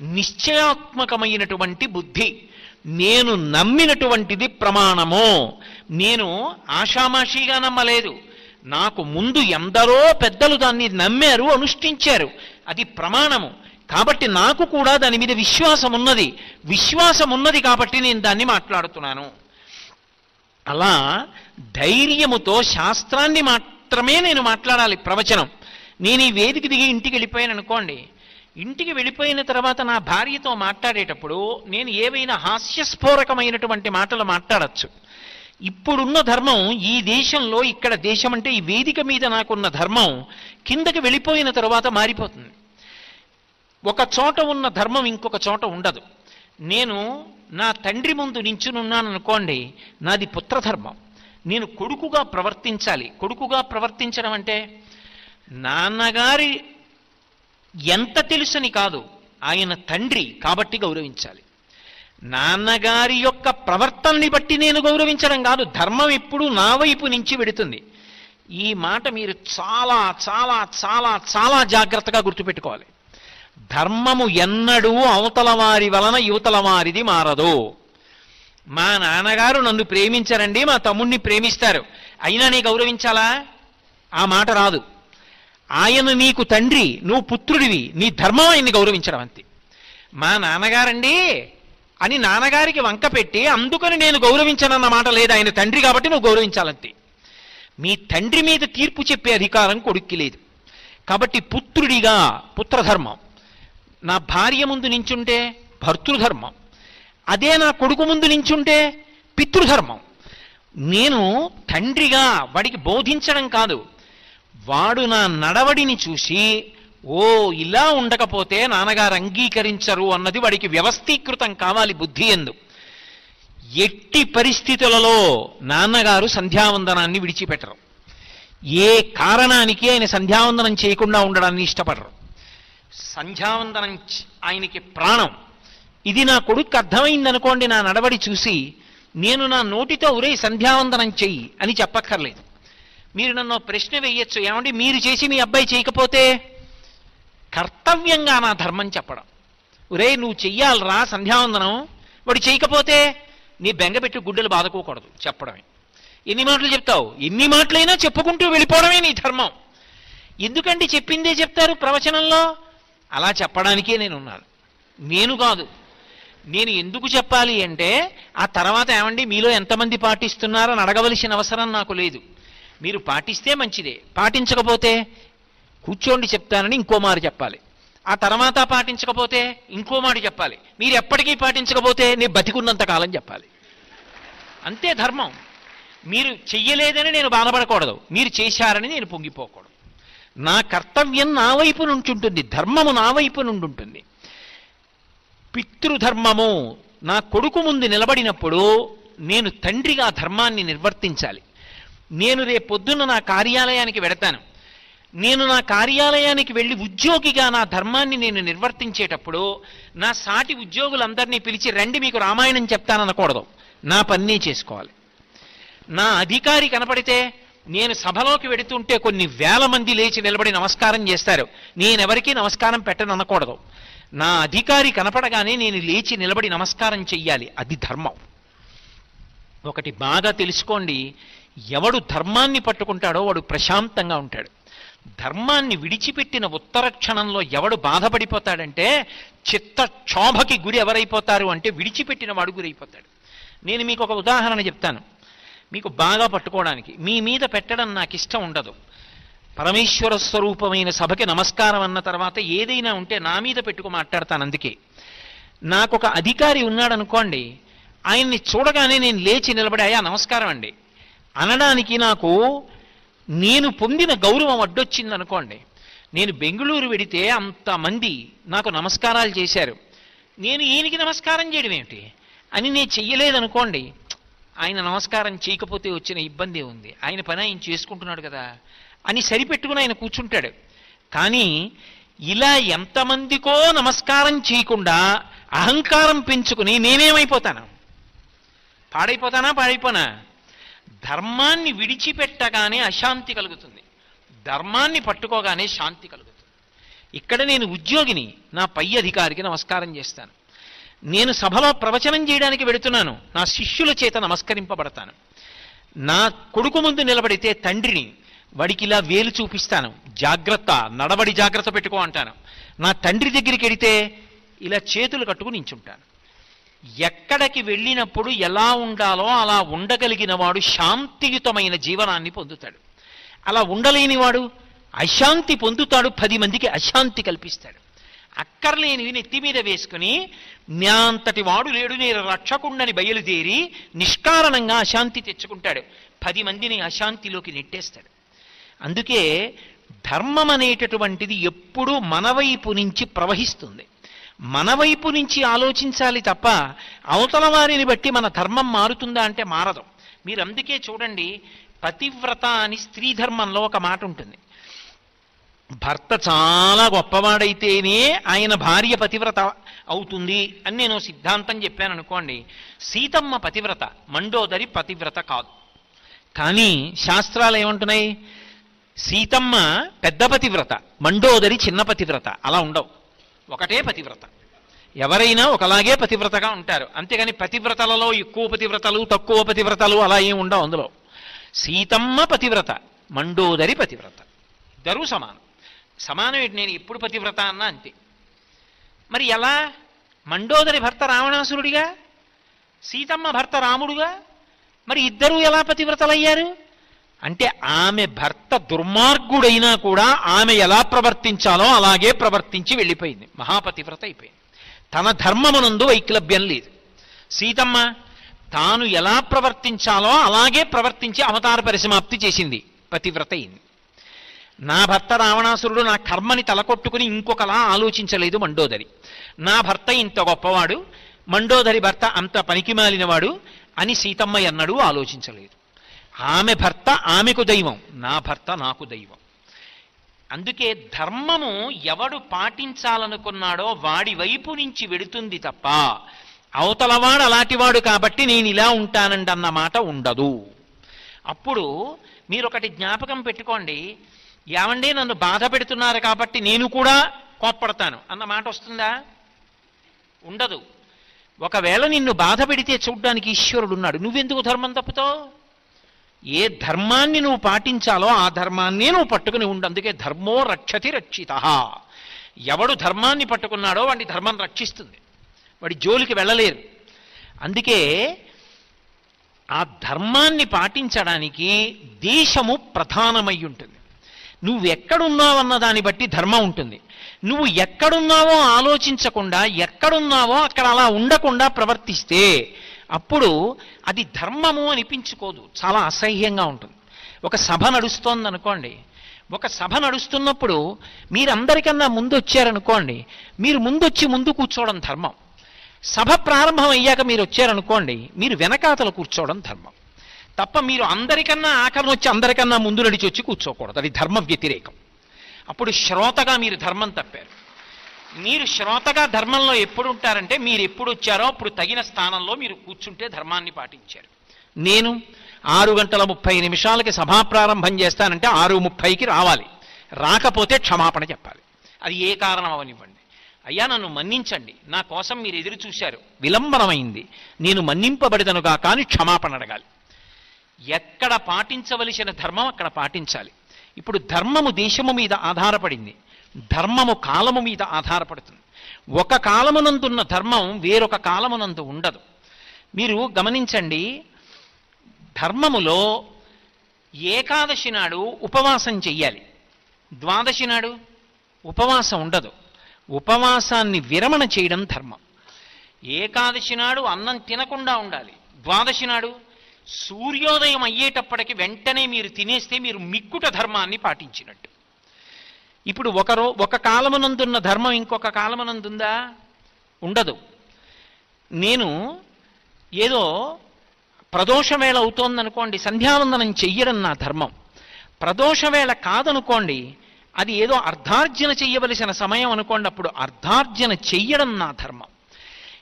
నిశ్చయాత్మకమైనటువంటి బుద్ధి. నేను నమ్మినటువంటిది ప్రమాణము. నేను ఆషామాషిగా నమ్మలేదు. నాకు ముందు ఎందరో పెద్దలు దాన్ని నమ్మారు అనుష్ఠించారు. అది ప్రమాణము. కాబట్టి నాకు కూడా దాని మీద విశ్వాసం ఉన్నది విశ్వాసం ఉన్నది కాబట్టి నేను దాన్ని మాట్లాడుతున్నాను. అలా ధైర్యముతో శాస్త్రాన్ని మాత్రమే నేను మాట్లాడాలి ప్రవచనం. నేను ఈ వేదిక దిగి ఇంటికి వెళ్ళిపోయాను అనుకోండి. ఇంటికి వెళ్ళిపోయిన తర్వాత నా భార్యతో మాట్లాడేటప్పుడు నేను ఏవైనా హాస్యస్ఫోరకమైనటువంటి మాటలు మాట్లాడచ్చు. ఇప్పుడున్న ధర్మం ఈ దేశంలో ఇక్కడ దేశం అంటే ఈ వేదిక మీద నాకున్న ధర్మం కిందకి వెళ్ళిపోయిన తర్వాత మారిపోతుంది. ఒక చోట ఉన్న ధర్మం ఇంకొక చోట ఉండదు. నేను నా తండ్రి ముందు నించునున్నాను అనుకోండి నాది పుత్రధర్మం నేను కొడుకుగా ప్రవర్తించాలి. కొడుకుగా ప్రవర్తించడం అంటే నాన్నగారి ఎంత తెలుసని కాదు. ఆయన తండ్రి కాబట్టి గౌరవించాలి. నాన్నగారి యొక్క ప్రవర్తనని బట్టి నేను గౌరవించడం కాదు. ధర్మం ఎప్పుడు నా వైపు నుంచి వెడుతుంది. ఈ మాట మీరు చాలా చాలా చాలా చాలా జాగ్రత్తగా గుర్తుపెట్టుకోవాలి. ధర్మము ఎన్నడూ అవతల వారి వలన యువతల వారిది మారదు. మా నాన్నగారు నన్ను ప్రేమించారండి మా తమ్ముణ్ణి ప్రేమిస్తారు. అయినా నీ గౌరవించాలా? ఆ మాట రాదు. ఆయన నీకు తండ్రి నువ్వు పుత్రుడివి నీ ధర్మం ఆయన్ని గౌరవించడం అంతే. మా నాన్నగారండి అని నాన్నగారికి వంక పెట్టి అందుకని నేను గౌరవించనన్న మాట లేదు ఆయన తండ్రి కాబట్టి నువ్వు గౌరవించాలంతే. మీ తండ్రి మీద తీర్పు చెప్పే అధికారం కొడుక్కి లేదు. కాబట్టి పుత్రుడిగా పుత్రధర్మం. నా భార్య ముందు నించుంటే భర్తృధర్మం. అదే నా కొడుకు ముందు నించుంటే పితృధర్మం. నేను తండ్రిగా వాడికి బోధించడం కాదు. వాడు నా నడవడిని చూసి ఓ ఇలా ఉండకపోతే నాన్నగారు అంగీకరించరు అన్నది వాడికి వ్యవస్థీకృతం కావాలి బుద్ధి ఎందు. ఎట్టి పరిస్థితులలో నాన్నగారు సంధ్యావందనాన్ని విడిచిపెట్టరు. ఏ కారణానికి ఆయన సంధ్యావందనం చేయకుండా ఉండడాన్ని ఇష్టపడరు. సంధ్యావందనం ఆయనకి ప్రాణం. ఇది నా కొడుకు అర్థమైందనుకోండి నా నడవడి చూసి నేను నా నోటితో ఉరే సంధ్యావందనం చెయ్యి అని చెప్పక్కర్లేదు. మీరు నన్ను ప్రశ్న వేయొచ్చు. ఏమండి? మీరు చేసి మీ అబ్బాయి చేయకపోతే? కర్తవ్యంగా నా ధర్మం చెప్పడం. ఒరే నువ్వు చెయ్యాలరా సంధ్యావందనం. వాడు చేయకపోతే నీ బెంగపెట్టి గుడ్డలు బాధకోకూడదు చెప్పడమే. ఎన్ని మాటలు చెప్తావు? ఎన్ని మాటలైనా చెప్పుకుంటూ వెళ్ళిపోవడమే నీ ధర్మం. ఎందుకండి చెప్పిందే చెప్తారు ప్రవచనంలో? అలా చెప్పడానికే నేను ఉన్నాను నేను కాదు. నేను ఎందుకు చెప్పాలి అంటే ఆ తర్వాత ఏమండి? మీలో ఎంతమంది పాటిస్తున్నారని అడగవలసిన అవసరం నాకు లేదు. మీరు పాటిస్తే మంచిదే. పాటించకపోతే కూర్చోండి చెప్తానని ఇంకో మాట చెప్పాలి. ఆ తర్వాత పాటించకపోతే ఇంకో మాట చెప్పాలి. మీరు ఎప్పటికీ పాటించకపోతే నేను బతికున్నంత కాలం చెప్పాలి. అంతే ధర్మం. మీరు చెయ్యలేదని నేను బాధపడకూడదు. మీరు చేశారని నేను పొంగిపోకూడదు. నా కర్తవ్యం నా వైపు నుంచి ఉంటుంది ధర్మము నా వైపు నుండి ఉంటుంది పితృధర్మము నా కొడుకు ముందు నిలబడినప్పుడు నేను తండ్రిగా ధర్మాన్ని నిర్వర్తించాలి. నేను రేపొద్దున నా కార్యాలయానికి వెడతాను. నేను నా కార్యాలయానికి వెళ్ళి ఉద్యోగిగా నా ధర్మాన్ని నేను నిర్వర్తించేటప్పుడు నా సాటి ఉద్యోగులందరినీ పిలిచి రండి మీకు రామాయణం చెప్తాననకూడదు. నా పన్నీ చేసుకోవాలి. నా అధికారి కనపడితే నేను సభలోకి వెడుతుంటే కొన్ని వేల మంది లేచి నిలబడి నమస్కారం చేస్తారు. నేనెవరికీ నమస్కారం పెట్టను అనకూడదు నా అధికారి కనపడగానే నేను లేచి నిలబడి నమస్కారం చెయ్యాలి. అది ధర్మం. ఒకటి బాగా తెలుసుకోండి. ఎవడు ధర్మాన్ని పట్టుకుంటాడో వాడు ప్రశాంతంగా ఉంటాడు. ధర్మాన్ని విడిచిపెట్టిన ఉత్తర క్షణంలో ఎవడు బాధపడిపోతాడంటే చిత్త క్షోభకి గురి ఎవరైపోతారు అంటే విడిచిపెట్టిన వాడు గురైపోతాడు. నేను మీకు ఒక ఉదాహరణ చెప్తాను. మీకు బాగా పట్టుకోవడానికి మీ మీద పెట్టడం నాకు ఇష్టం ఉండదు. పరమేశ్వర స్వరూపమైన సభకి నమస్కారం అన్న తర్వాత ఏదైనా ఉంటే నా మీద పెట్టుకు మాట్లాడతాను అందుకే. నాకు ఒక అధికారి ఉన్నాడనుకోండి ఆయన్ని చూడగానే నేను లేచి నిలబడి అయ్యా నమస్కారం అండి. అనడానికి నాకు నేను పొందిన గౌరవం అడ్డొచ్చింది అనుకోండి నేను బెంగళూరు వెడితే అంతమంది నాకు నమస్కారాలు చేశారు. నేను ఈయనకి నమస్కారం చేయడం ఏమిటి? అని నేను చెయ్యలేదనుకోండి. ఆయన నమస్కారం చేయకపోతే వచ్చిన ఇబ్బంది ఉంది. ఆయన పని ఆయన చేసుకుంటున్నాడు కదా అని సరిపెట్టుకుని ఆయన కూర్చుంటాడు. కానీ ఇలా ఎంతమందికో నమస్కారం చేయకుండా అహంకారం పెంచుకుని నేనేమైపోతాను? పాడైపోతానా? పాడైపోనా? ధర్మాన్ని విడిచిపెట్టగానే అశాంతి కలుగుతుంది. ధర్మాన్ని పట్టుకోగానే శాంతి కలుగుతుంది. ఇక్కడ నేను ఉద్యోగిని నా పై అధికారికి నమస్కారం చేస్తాను. నేను సభలో ప్రవచనం చేయడానికి వెడుతున్నాను. నా శిష్యుల చేత నమస్కరింపబడతాను. నా కొడుకు ముందు నిలబడితే తండ్రిని వాడికి ఇలా వేలు చూపిస్తాను. జాగ్రత్త నడవడి జాగ్రత్త పెట్టుకో అంటాను. నా తండ్రి దగ్గరికి వెడితే ఇలా చేతులు కట్టుకుని నించుంటాను. ఎక్కడికి వెళ్ళినప్పుడు ఎలా ఉండాలో అలా ఉండగలిగిన వాడు శాంతియుతమైన జీవనాన్ని పొందుతాడు. అలా ఉండలేనివాడు అశాంతి పొందుతాడు పది మందికి అశాంతి కల్పిస్తాడు. అక్కర్లేనివి నెత్తి మీద వేసుకుని నా అంతటి వాడు లేడు నేను రక్షకుండని బయలుదేరి నిష్కారణంగా అశాంతి తెచ్చుకుంటాడు. పది మందిని అశాంతిలోకి నెట్టేస్తాడు. అందుకే ధర్మం అనేటటువంటిది ఎప్పుడూ మనవైపు నుంచి ప్రవహిస్తుంది. మన వైపు నుంచి ఆలోచించాలి తప్ప అవతల వారిని బట్టి మన ధర్మం మారుతుందా అంటే మారదు. మీరు అందుకే చూడండి పతివ్రత అని స్త్రీ ధర్మంలో ఒక మాట ఉంటుంది. భర్త చాలా గొప్పవాడైతేనే ఆయన భార్య పతివ్రత అవుతుంది అని నేను సిద్ధాంతం చెప్పాను అనుకోండి. సీతమ్మ పతివ్రత మండోదరి పతివ్రత కాదు. కానీ శాస్త్రాలు ఏమంటున్నాయి? సీతమ్మ పెద్ద పతివ్రత మండోదరి చిన్న పతివ్రత అలా ఉండవు. ఒకటే పతివ్రత. ఎవరైనా ఒకలాగే పతివ్రతగా ఉంటారు. అంతేగాని పతివ్రతలలో ఎక్కువ పతివ్రతలు తక్కువ పతివ్రతలు అలా ఏం ఉండవు అందులో. సీతమ్మ పతివ్రత మండోదరి పతివ్రత. ఇద్దరూ సమానం. సమానం ఏంటి? నేను ఎప్పుడు పతివ్రత అన్నా అంతే. మరి ఎలా? మండోదరి భర్త రావణాసురుడిగా? సీతమ్మ భర్త రాముడుగా? మరి ఇద్దరూ ఎలా పతివ్రతలయ్యారు? అంటే ఆమె భర్త దుర్మార్గుడైనా కూడా ఆమె ఎలా ప్రవర్తించాలో అలాగే ప్రవర్తించి వెళ్ళిపోయింది. మహాపతివ్రత అయిపోయింది. తన ధర్మమునందు వైక్లభ్యం లేదు. సీతమ్మ తాను ఎలా ప్రవర్తించాలో అలాగే ప్రవర్తించి అవతార పరిసమాప్తి చేసింది. పతివ్రత అయింది. నా భర్త రావణాసురుడు నా కర్మని తలకొట్టుకుని ఇంకొకలా ఆలోచించలేదు మండోదరి. నా భర్త ఇంత గొప్పవాడు మండోదరి భర్త అంత పనికిమాలినవాడు అని సీతమ్మ ఎన్నడూ ఆలోచించలేదు. ఆమె భర్త ఆమెకు దైవం నా భర్త నాకు దైవం. అందుకే ధర్మము ఎవడు పాటించాలనుకున్నాడో వాడి వైపు నుంచి వెడుతుంది తప్ప అవతలవాడు అలాంటివాడు కాబట్టి నేను ఇలా ఉంటానండి అన్న మాట ఉండదు. అప్పుడు మీరు ఒకటి జ్ఞాపకం పెట్టుకోండి ఏమండి నన్ను బాధ పెడుతున్నారు కాబట్టి నేను కూడా కోప్పడతాను అన్న మాట వస్తుందా? ఉండదు. ఒకవేళ నిన్ను బాధ పెడితే చూడ్డానికి ఈశ్వరుడు ఉన్నాడు. నువ్వెందుకు ధర్మం తప్పుతావు? ఏ ధర్మాన్ని నువ్వు పాటించాలో ఆ ధర్మాన్నే నువ్వు పట్టుకుని ఉండు. అందుకే ధర్మో రక్షతి రక్షిత. ఎవడు ధర్మాన్ని పట్టుకున్నాడో వాడి ధర్మం రక్షిస్తుంది. వాడి జోలికి వెళ్ళలేరు. అందుకే ఆ ధర్మాన్ని పాటించడానికి దేశము ప్రధానమై ఉంటుంది. నువ్వు ఎక్కడున్నావన్న దాన్ని బట్టి ధర్మం ఉంటుంది. నువ్వు ఎక్కడున్నావో ఆలోచించకుండా ఎక్కడున్నావో అక్కడ అలా ఉండకుండా ప్రవర్తిస్తే అప్పుడు అది ధర్మము అనిపించుకోదు చాలా అసహ్యంగా ఉంటుంది. ఒక సభ నడుస్తోంది అనుకోండి ఒక సభ నడుస్తున్నప్పుడు మీరందరికన్నా ముందు వచ్చారనుకోండి మీరు ముందొచ్చి ముందు కూర్చోవడం ధర్మం. సభ ప్రారంభం అయ్యాక మీరు వచ్చారనుకోండి మీరు వెనకాతలు కూర్చోవడం ధర్మం. తప్ప మీరు అందరికన్నా ఆఖరణ వచ్చి అందరికన్నా ముందు నడిచి వచ్చి కూర్చోకూడదు. అది ధర్మ వ్యతిరేకం. అప్పుడు శ్రోతగా మీరు ధర్మం తప్పారు. మీరు శ్రోతగా ధర్మంలో ఎప్పుడు ఉంటారంటే మీరు ఎప్పుడు వచ్చారో అప్పుడు తగిన స్థానంలో మీరు కూర్చుంటే ధర్మాన్ని పాటించారు. నేను ఆరు గంటల ముప్పై నిమిషాలకి సభా ప్రారంభం చేస్తానంటే ఆరు ముప్పైకి రావాలి. రాకపోతే క్షమాపణ చెప్పాలి. అది ఏ కారణం అవనివ్వండి. అయ్యా నన్ను మన్నించండి. నా కోసం మీరు ఎదురు చూశారు. విలంబనమైంది నేను మన్నింపబడిదనుగా కానీ క్షమాపణ అడగాలి. ఎక్కడ పాటించవలసిన ధర్మం అక్కడ పాటించాలి. ఇప్పుడు ధర్మము దేశము మీద ఆధారపడింది. ధర్మము కాలము మీద ఆధారపడుతుంది. ఒక కాలమునందున్న ధర్మం వేరొక కాలమునందు ఉండదు. మీరు గమనించండి ధర్మములో ఏకాదశి నాడు ఉపవాసం చెయ్యాలి. ద్వాదశి నాడు ఉపవాసం ఉండదు. ఉపవాసాన్ని విరమణ చేయడం ధర్మం. ఏకాదశి నాడు అన్నం తినకుండా ఉండాలి. ద్వాదశి నాడు సూర్యోదయం అయ్యేటప్పటికి వెంటనే మీరు తినేస్తే మీరు మిక్కుట ధర్మాన్ని పాటించినట్టు. ఇప్పుడు ఒకరో ఒక కాలమునందున్న ధర్మం ఇంకొక కాలమునందుందా? ఉండదు. నేను ఏదో ప్రదోషవేళ అవుతోందనుకోండి సంధ్యావందనం చెయ్యడం నా ధర్మం. ప్రదోషవేళ కాదనుకోండి అది ఏదో అర్ధార్జన చెయ్యవలసిన సమయం అనుకోండి అప్పుడు అర్ధార్జన చెయ్యడం నా ధర్మం.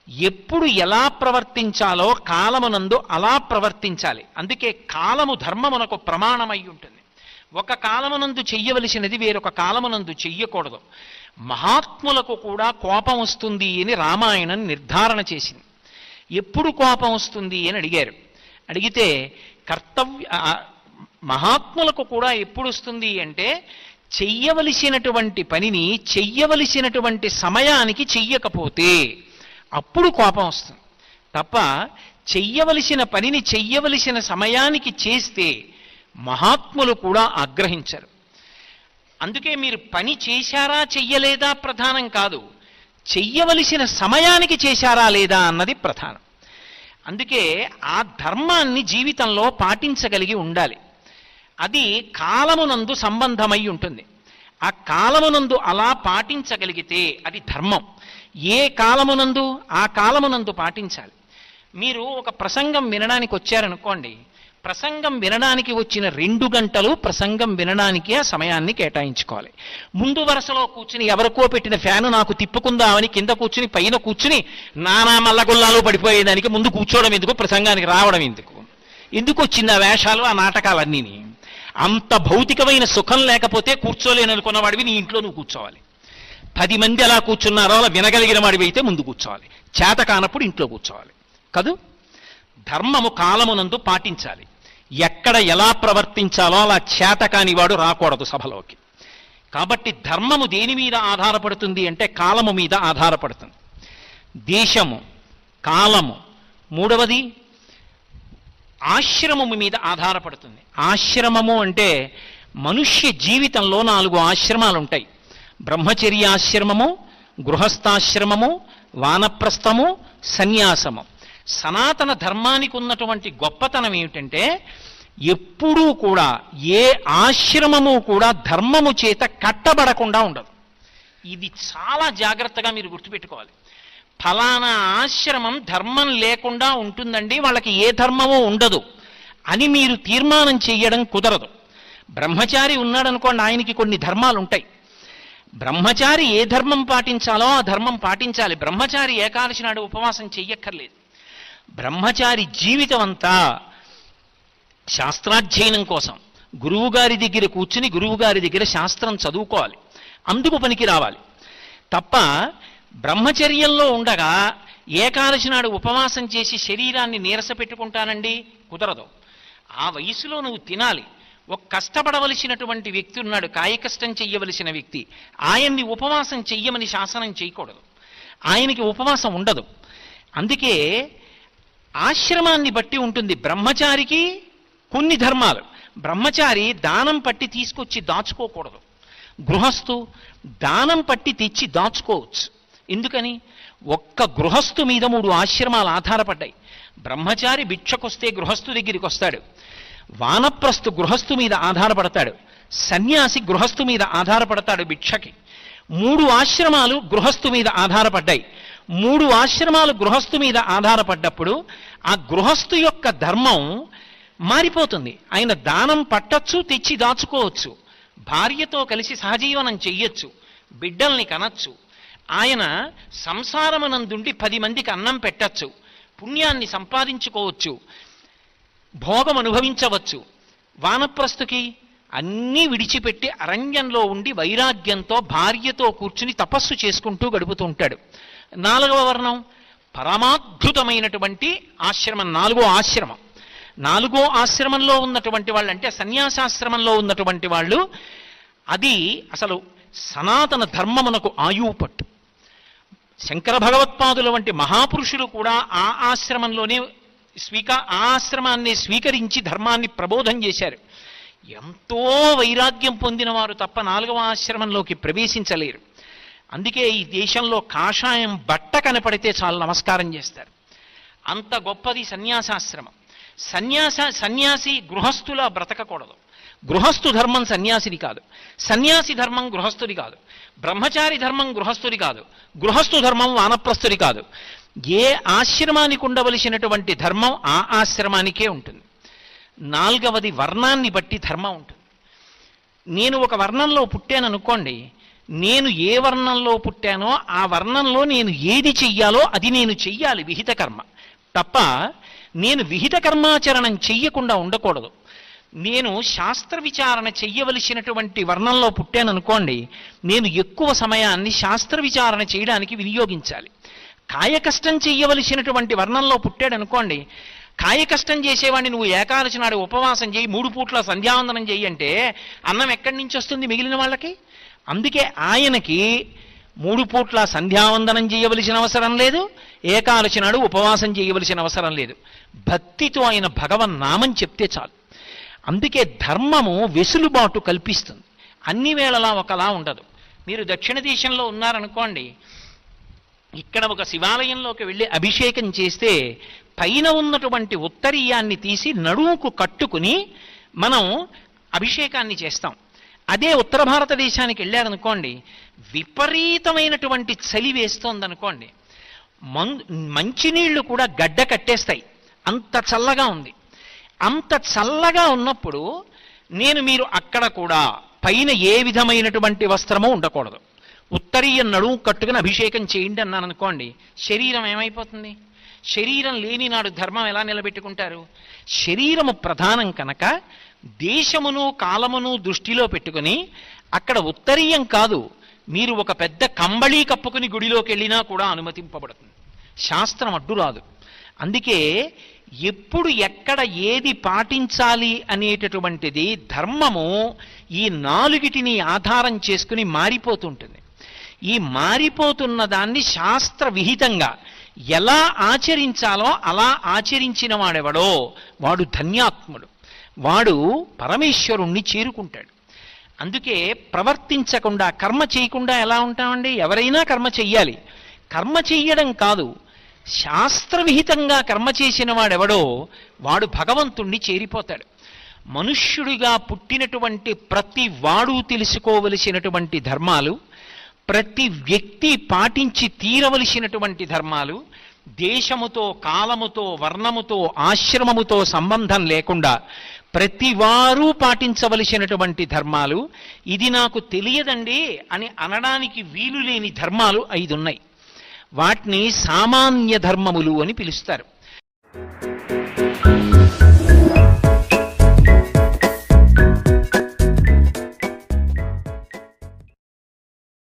ఎప్పుడు ఎలా ప్రవర్తించాలో కాలమునందు అలా ప్రవర్తించాలి. అందుకే కాలము ధర్మమునకు ప్రమాణమై ఉంటుంది. ఒక కాలమునందు చెయ్యవలసినది వేరొక కాలమునందు చెయ్యకూడదు. మహాత్ములకు కూడా కోపం వస్తుంది అని రామాయణం నిర్ధారణ చేసింది. ఎప్పుడు కోపం వస్తుంది అని అడిగారు. అడిగితే కర్తవ్య మహాత్ములకు కూడా ఎప్పుడు వస్తుంది అంటే చెయ్యవలసినటువంటి పనిని చెయ్యవలసినటువంటి సమయానికి చెయ్యకపోతే అప్పుడు కోపం వస్తుంది. తప్ప చెయ్యవలసిన పనిని చెయ్యవలసిన సమయానికి చేస్తే మహాత్ములు కూడా ఆగ్రహించరు. అందుకే మీరు పని చేశారా చెయ్యలేదా ప్రధానం కాదు చెయ్యవలసిన సమయానికి చేశారా లేదా అన్నది ప్రధానం. అందుకే ఆ ధర్మాన్ని జీవితంలో పాటించగలిగి ఉండాలి. అది కాలమునందు సంబంధమై ఉంటుంది. ఆ కాలమునందు అలా పాటించగలిగితే అది ధర్మం. ఏ కాలమునందు ఆ కాలమునందు పాటించాలి. మీరు ఒక ప్రసంగం వినడానికి వచ్చారనుకోండి ప్రసంగం వినడానికి వచ్చిన రెండు గంటలు ప్రసంగం వినడానికి ఆ సమయాన్ని కేటాయించుకోవాలి. ముందు వరుసలో కూర్చుని ఎవరికో పెట్టిన ఫ్యాను నాకు తిప్పుకుందామని కింద కూర్చుని పైన కూర్చుని నానా మల్లగుల్లాలో పడిపోయేదానికి ముందు కూర్చోవడం ఎందుకు? ప్రసంగానికి రావడం ఎందుకు? ఎందుకు వచ్చింది ఆ వేషాలు ఆ నాటకాలన్నీని? అంత భౌతికమైన సుఖం లేకపోతే కూర్చోలేను అనుకున్నవాడివి నీ ఇంట్లో నువ్వు కూర్చోవాలి. పది మంది ఎలా కూర్చున్నారో అలా వినగలిగిన వాడివి అయితే ముందు కూర్చోవాలి. చేత కానప్పుడు ఇంట్లో కూర్చోవాలి. కదూ? ధర్మము కాలమునందు పాటించాలి. ఎక్కడ ఎలా ప్రవర్తించాలో అలా చేత కానివాడు రాకూడదు సభలోకి. కాబట్టి ధర్మము దేని మీద ఆధారపడుతుంది అంటే కాలము మీద ఆధారపడుతుంది. దేశము కాలము మూడవది ఆశ్రమము మీద ఆధారపడుతుంది. ఆశ్రమము అంటే మనుష్య జీవితంలో నాలుగు ఆశ్రమాలు ఉంటాయి బ్రహ్మచర్యాశ్రమము గృహస్థాశ్రమము వానప్రస్థము సన్యాసము. సనాతన ధర్మానికి ఉన్నటువంటి గొప్పతనం ఏమిటంటే ఎప్పుడూ కూడా ఏ ఆశ్రమము కూడా ధర్మము చేత కట్టబడకుండా ఉండదు. ఇది చాలా జాగ్రత్తగా మీరు గుర్తుపెట్టుకోవాలి. ఫలానా ఆశ్రమం ధర్మం లేకుండా ఉంటుందండి వాళ్ళకి ఏ ధర్మమో ఉండదు అని మీరు తీర్మానం చేయడం కుదరదు. బ్రహ్మచారి ఉన్నాడనుకోండి ఆయనకి కొన్ని ధర్మాలు ఉంటాయి బ్రహ్మచారి ఏ ధర్మం పాటించాలో ఆ ధర్మం పాటించాలి. బ్రహ్మచారి ఏకాదశి నాడు ఉపవాసం చెయ్యక్కర్లేదు. బ్రహ్మచారి జీవితం అంతా శాస్త్రాధ్యయనం కోసం. గురువుగారి దగ్గర కూర్చుని గురువుగారి దగ్గర శాస్త్రం చదువుకోవాలి. అందుకు పనికి రావాలి. తప్ప బ్రహ్మచర్యంలో ఉండగా ఏకాదశి నాడు ఉపవాసం చేసి శరీరాన్ని నీరస పెట్టుకుంటానండి? కుదరదు. ఆ వయసులో నువ్వు తినాలి. ఒక కష్టపడవలసినటువంటి వ్యక్తి ఉన్నాడు. కాయకష్టం చెయ్యవలసిన వ్యక్తి. ఆయన్ని ఉపవాసం చెయ్యమని శాసనం చేయకూడదు. ఆయనకి ఉపవాసం ఉండదు. అందుకే ఆశ్రమాన్ని బట్టి ఉంటుంది బ్రహ్మచారికి కొన్ని ధర్మాలు. బ్రహ్మచారి దానం పట్టి తీసుకొచ్చి దాచుకోకూడదు. గృహస్థు దానం పట్టి తెచ్చి దాచుకోవచ్చు. ఎందుకని? ఒక్క గృహస్థు మీద మూడు ఆశ్రమాలు ఆధారపడ్డాయి. బ్రహ్మచారి భిక్షకొస్తే గృహస్థు దగ్గరికి వస్తాడు. వానప్రస్థు గృహస్థు మీద ఆధారపడతాడు. సన్యాసి గృహస్థు మీద ఆధారపడతాడు భిక్షకి. మూడు ఆశ్రమాలు గృహస్థు మీద ఆధారపడ్డాయి. మూడు ఆశ్రమాలు గృహస్థు మీద ఆధారపడ్డప్పుడు ఆ గృహస్థు యొక్క ధర్మం మారిపోతుంది. ఆయన దానం పట్టచ్చు తెచ్చి దాచుకోవచ్చు. భార్యతో కలిసి సహజీవనం చెయ్యొచ్చు. బిడ్డల్ని కనచ్చు. ఆయన సంసారమునందుండి పది మందికి అన్నం పెట్టచ్చు. పుణ్యాన్ని సంపాదించుకోవచ్చు. భోగం అనుభవించవచ్చు. వానప్రస్థుకి అన్నీ విడిచిపెట్టి అరణ్యంలో ఉండి వైరాగ్యంతో భార్యతో కూర్చుని తపస్సు చేసుకుంటూ గడుపుతూ ఉంటాడు. నాలుగవ వర్ణం పరమాద్భుతమైనటువంటి ఆశ్రమం నాలుగో ఆశ్రమం. నాలుగో ఆశ్రమంలో ఉన్నటువంటి వాళ్ళు అంటే సన్యాసాశ్రమంలో ఉన్నటువంటి వాళ్ళు అది అసలు సనాతన ధర్మమునకు ఆయువు పట్టు శంకర భగవత్పాదుల వంటి మహాపురుషులు కూడా ఆ ఆశ్రమంలోనే స్వీకా ఆ ఆశ్రమాన్ని స్వీకరించి ధర్మాన్ని ప్రబోధం చేశారు. ఎంతో వైరాగ్యం పొందిన వారు తప్ప నాలుగవ ఆశ్రమంలోకి ప్రవేశించలేరు. అందుకే ఈ దేశంలో కాషాయం బట్ట కనపడితే చాలు నమస్కారం చేస్తారు. అంత గొప్పది సన్యాసాశ్రమం. సన్యాస సన్యాసి గృహస్థులా బ్రతకకూడదు. గృహస్థు ధర్మం సన్యాసిది కాదు. సన్యాసి ధర్మం గృహస్థుడి కాదు. బ్రహ్మచారి ధర్మం గృహస్థుడి కాదు. గృహస్థు ధర్మం వానప్రస్థుడి కాదు. ఏ ఆశ్రమానికి ఉండవలసినటువంటి ధర్మం ఆ ఆశ్రమానికే ఉంటుంది. నాలుగవది వర్ణాన్ని బట్టి ధర్మం ఉంటుంది. నేను ఒక వర్ణంలో పుట్టాను అనుకోండి నేను ఏ వర్ణంలో పుట్టానో ఆ వర్ణంలో నేను ఏది చెయ్యాలో అది నేను చెయ్యాలి విహిత కర్మ. తప్ప నేను విహిత కర్మాచరణం చెయ్యకుండా ఉండకూడదు. నేను శాస్త్ర విచారణ చెయ్యవలసినటువంటి వర్ణంలో పుట్టాననుకోండి నేను ఎక్కువ సమయాన్ని శాస్త్ర విచారణ చేయడానికి వినియోగించాలి. కాయకష్టం చెయ్యవలసినటువంటి వర్ణంలో పుట్టాడనుకోండి కాయకష్టం చేసేవాడిని నువ్వు ఏకాదశి నాడు ఉపవాసం చేయి మూడు పూట్ల సంధ్యావందనం చెయ్యి అంటే అన్నం ఎక్కడి నుంచి వస్తుంది మిగిలిన వాళ్ళకి? అందుకే ఆయనకి మూడు పూట్ల సంధ్యావందనం చేయవలసిన అవసరం లేదు ఏకాదశి నాడు ఉపవాసం చేయవలసిన అవసరం లేదు. భక్తితో ఆయన భగవన్ నామం చెప్తే చాలు. అందుకే ధర్మము వెసులుబాటు కల్పిస్తుంది. అన్ని వేళలా ఒకలా ఉండదు. మీరు దక్షిణ దేశంలో ఉన్నారనుకోండి ఇక్కడ ఒక శివాలయంలోకి వెళ్ళి అభిషేకం చేస్తే పైన ఉన్నటువంటి ఉత్తరీయాన్ని తీసి నడుముకు కట్టుకుని మనం అభిషేకాన్ని చేస్తాం. అదే ఉత్తర భారతదేశానికి వెళ్ళారనుకోండి విపరీతమైనటువంటి చలి వేస్తోందనుకోండి మం మంచినీళ్ళు కూడా గడ్డ కట్టేస్తాయి. అంత చల్లగా ఉంది. అంత చల్లగా ఉన్నప్పుడు నేను మీరు అక్కడ కూడా పైన ఏ విధమైనటువంటి వస్త్రము ఉండకూడదు. ఉత్తరీయ నడుము కట్టుకుని అభిషేకం చేయండి అన్నాను అనుకోండి శరీరం ఏమైపోతుంది? శరీరం లేని నాడు ధర్మం ఎలా నిలబెట్టుకుంటారు? శరీరము ప్రధానం కనుక దేశమును కాలమును దృష్టిలో పెట్టుకుని అక్కడ ఉత్తరీయం కాదు మీరు ఒక పెద్ద కంబళీ కప్పుకుని గుడిలోకి వెళ్ళినా కూడా అనుమతింపబడుతుంది. శాస్త్రం అడ్డు రాదు. అందుకే ఎప్పుడు ఎక్కడ ఏది పాటించాలి అనేటటువంటిది ధర్మము ఈ నాలుగిటిని ఆధారం చేసుకుని మారిపోతుంటుంది. ఈ మారిపోతున్న దాన్ని శాస్త్ర విహితంగా ఎలా ఆచరించాలో అలా ఆచరించిన వాడెవడో వాడు ధన్యాత్ముడు. వాడు పరమేశ్వరుణ్ణి చేరుకుంటాడు. అందుకే ప్రవర్తించకుండా కర్మ చేయకుండా ఎలా ఉంటామండి? ఎవరైనా కర్మ చెయ్యాలి. కర్మ చెయ్యడం కాదు శాస్త్రవిహితంగా కర్మ చేసిన వాడెవడో వాడు భగవంతుణ్ణి చేరిపోతాడు. మనుష్యుడిగా పుట్టినటువంటి ప్రతి వాడు తెలుసుకోవలసినటువంటి ధర్మాలు ప్రతి వ్యక్తి పాటించి తీరవలసినటువంటి ధర్మాలు దేశముతో కాలముతో వర్ణముతో ఆశ్రమముతో సంబంధం లేకుండా ప్రతివారు పాటించవలసినటువంటి ధర్మాలు ఇది నాకు తెలియదండి అని అనడానికి వీలు లేని ధర్మాలు ఐదున్నాయి. వాటిని సామాన్య ధర్మములు అని పిలుస్తారు.